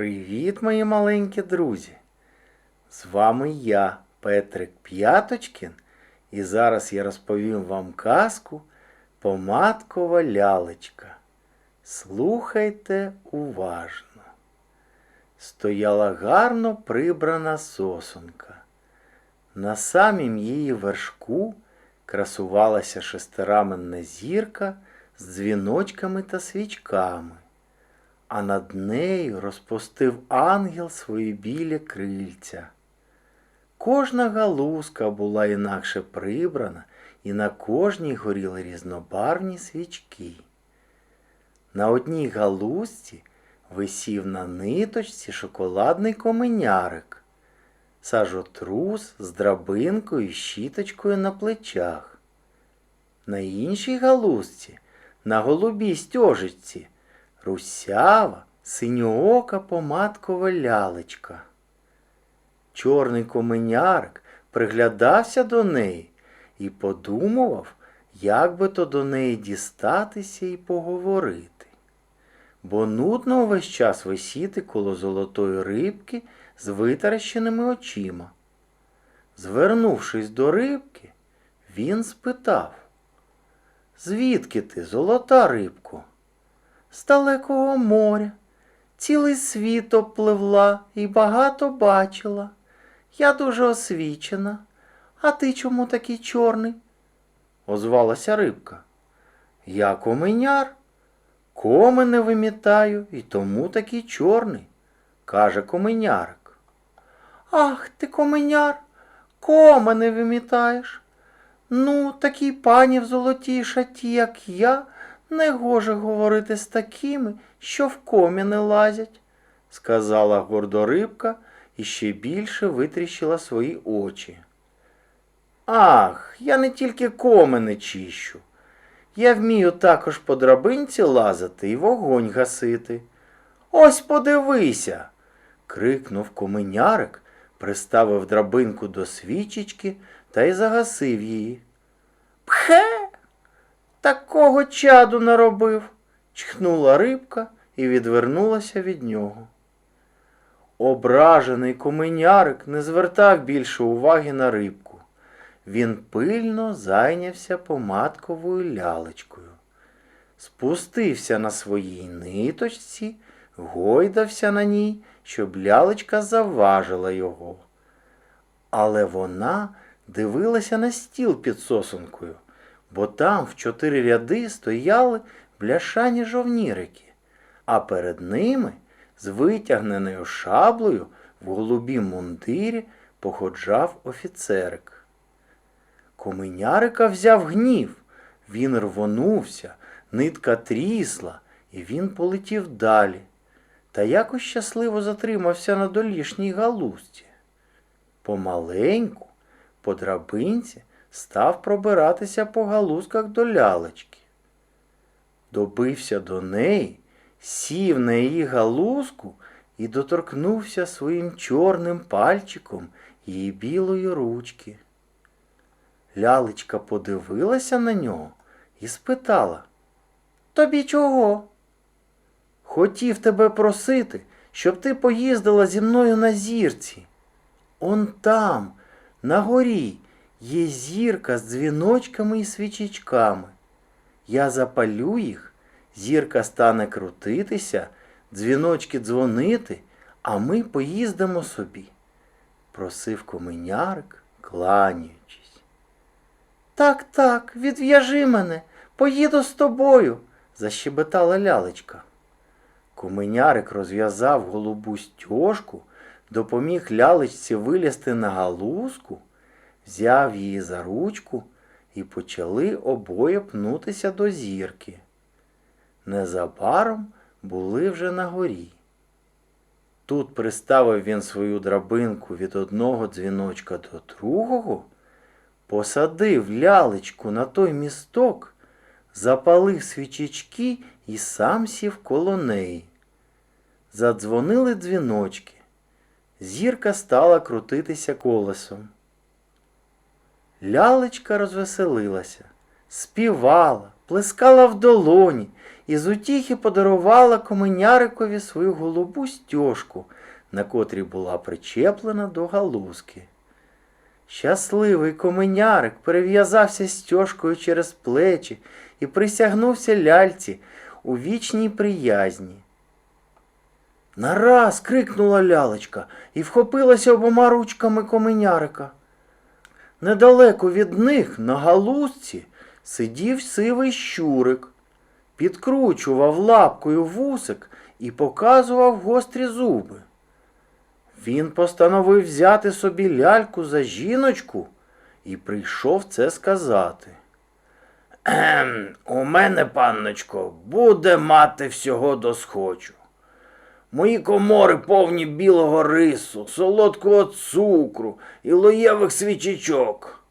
Привіт, мої маленькі друзі! З вами я, Петрик П'яточкін, і зараз я розповім вам казку Помадкова лялечка. Слухайте уважно. Стояла гарно прибрана сосонка. На самім її вершку красувалася шестираменна зірка з дзвіночками та свічками а над нею розпустив ангел свої білі крильця. Кожна галузка була інакше прибрана, і на кожній горіли різнобарвні свічки. На одній галузці висів на ниточці шоколадний коменярик, сажотрус з драбинкою і щіточкою на плечах. На іншій галузці, на голубій стьожечці, русява, синьоока помадкова лялечка. Чорний коменярик приглядався до неї і подумував, як би то до неї дістатися і поговорити. Бо нудно увесь час висіти коло золотої рибки з витаращеними очима. Звернувшись до рибки, він спитав, Звідки ти, золота рибко? З далекого моря. Цілий світ опливла і багато бачила. Я дуже освічена. А ти чому такий чорний? озвалася рибка. Я коменяр. Комене вимітаю і тому такий чорний, каже коменярик. Ах ти, коменяр, комене вимітаєш. Ну, такій пані в золотій шаті, як я, не гоже говорити з такими, що в коміни лазять, сказала гордорибка і ще більше витріщила свої очі. Ах, я не тільки комини чищу. Я вмію також по драбинці лазити і вогонь гасити. Ось подивися. крикнув коменярик, приставив драбинку до свічечки та й загасив її. Пхе! Такого чаду наробив, чхнула рибка і відвернулася від нього. Ображений коменярик не звертав більше уваги на рибку. Він пильно зайнявся помадковою лялечкою. Спустився на своїй ниточці, гойдався на ній, щоб лялечка заважила його. Але вона дивилася на стіл під сосункою бо там в чотири ряди стояли бляшані жовнірики, а перед ними з витягненою шаблею в голубім мундирі походжав офіцерик. Коменярика взяв гнів, він рвонувся, нитка трісла, і він полетів далі, та якось щасливо затримався на долішній галузці. Помаленьку, по драбинці, став пробиратися по галузках до лялечки. Добився до неї, сів на її галузку і доторкнувся своїм чорним пальчиком її білої ручки. Лялечка подивилася на нього і спитала Тобі чого? Хотів тебе просити, щоб ти поїздила зі мною на зірці. Он там, на горі, Є зірка з дзвіночками і свічечками. Я запалю їх, зірка стане крутитися, дзвіночки дзвонити, а ми поїздимо собі, просив коменярик, кланяючись. Так, так, відв'яжи мене, поїду з тобою, защебетала лялечка. Коменярик розв'язав голубу стяжку, допоміг лялечці вилізти на галузку взяв її за ручку і почали обоє пнутися до зірки. Незабаром були вже на горі. Тут приставив він свою драбинку від одного дзвіночка до другого, посадив лялечку на той місток, запалив свічечки і сам сів коло неї. Задзвонили дзвіночки. Зірка стала крутитися колесом. Лялечка розвеселилася, співала, плескала в долоні і з утіхи подарувала коменярикові свою голубу стяжку, на котрій була причеплена до галузки. Щасливий коменярик перев'язався стяжкою через плечі і присягнувся ляльці у вічній приязні. Нараз крикнула лялечка і вхопилася обома ручками коменярика. Недалеко від них на галузці сидів сивий щурик, підкручував лапкою вусик і показував гострі зуби. Він постановив взяти собі ляльку за жіночку і прийшов це сказати. Ем, у мене, панночко, буде мати всього досхочу. Мої комори повні білого рису, солодкого цукру і лоєвих свічечок.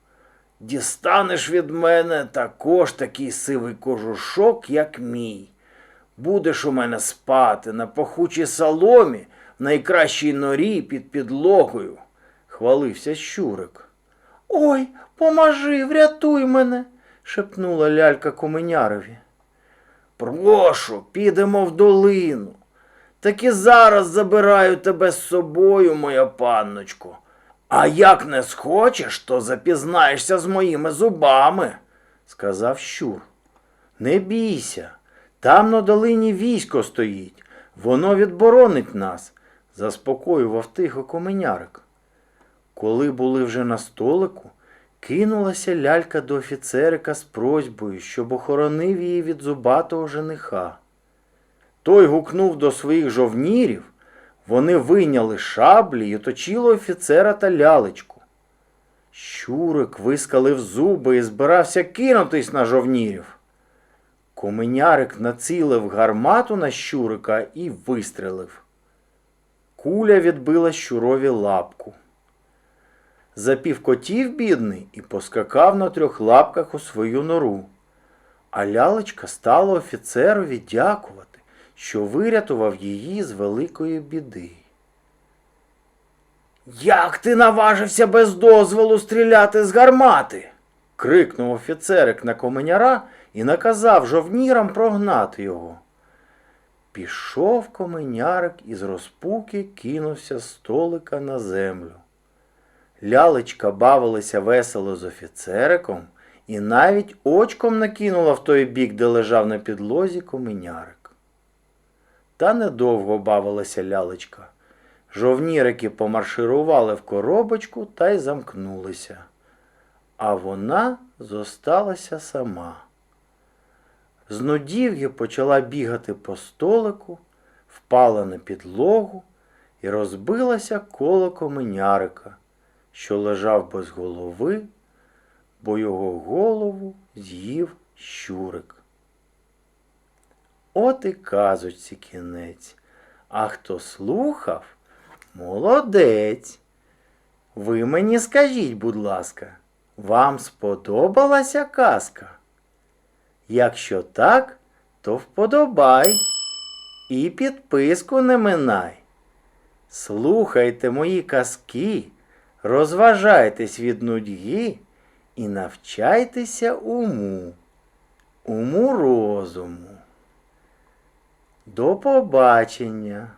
Дістанеш від мене також такий сивий кожушок, як мій. Будеш у мене спати на пахучій соломі в найкращій норі під підлогою, хвалився щурик. Ой, поможи, врятуй мене, шепнула лялька коменярові. Прошу, підемо в долину. Так і зараз забираю тебе з собою, моя панночко. А як не схочеш, то запізнаєшся з моїми зубами, сказав щур. Не бійся, там на долині військо стоїть, воно відборонить нас, заспокоював тихо коменярик. Коли були вже на столику, кинулася лялька до офіцерика з просьбою, щоб охоронив її від зубатого жениха. Той гукнув до своїх жовнірів, вони вийняли шаблі і оточили офіцера та лялечку. Щурик вискалив зуби і збирався кинутись на жовнірів. Коменярик націлив гармату на щурика і вистрелив. Куля відбила щурові лапку. Запів котів бідний і поскакав на трьох лапках у свою нору. А лялечка стала офіцерові дякувати, що вирятував її з великої біди. Як ти наважився без дозволу стріляти з гармати? крикнув офіцерик на коменяра і наказав жовнірам прогнати його. Пішов коменярик і з розпуки кинувся столика на землю. Лялечка бавилася весело з офіцериком і навіть очком накинула в той бік, де лежав на підлозі коменярик. Та недовго бавилася лялечка. Жовнірики помарширували в коробочку та й замкнулися. А вона зосталася сама. З нудів'я почала бігати по столику, впала на підлогу і розбилася коло коменярика, що лежав без голови, бо його голову з'їв щурик. От і казочці кінець. А хто слухав, молодець. Ви мені скажіть, будь ласка, вам сподобалася казка? Якщо так, то вподобай і підписку не минай. Слухайте мої казки, розважайтесь від нудьги і навчайтеся уму, уму розуму. До побачення!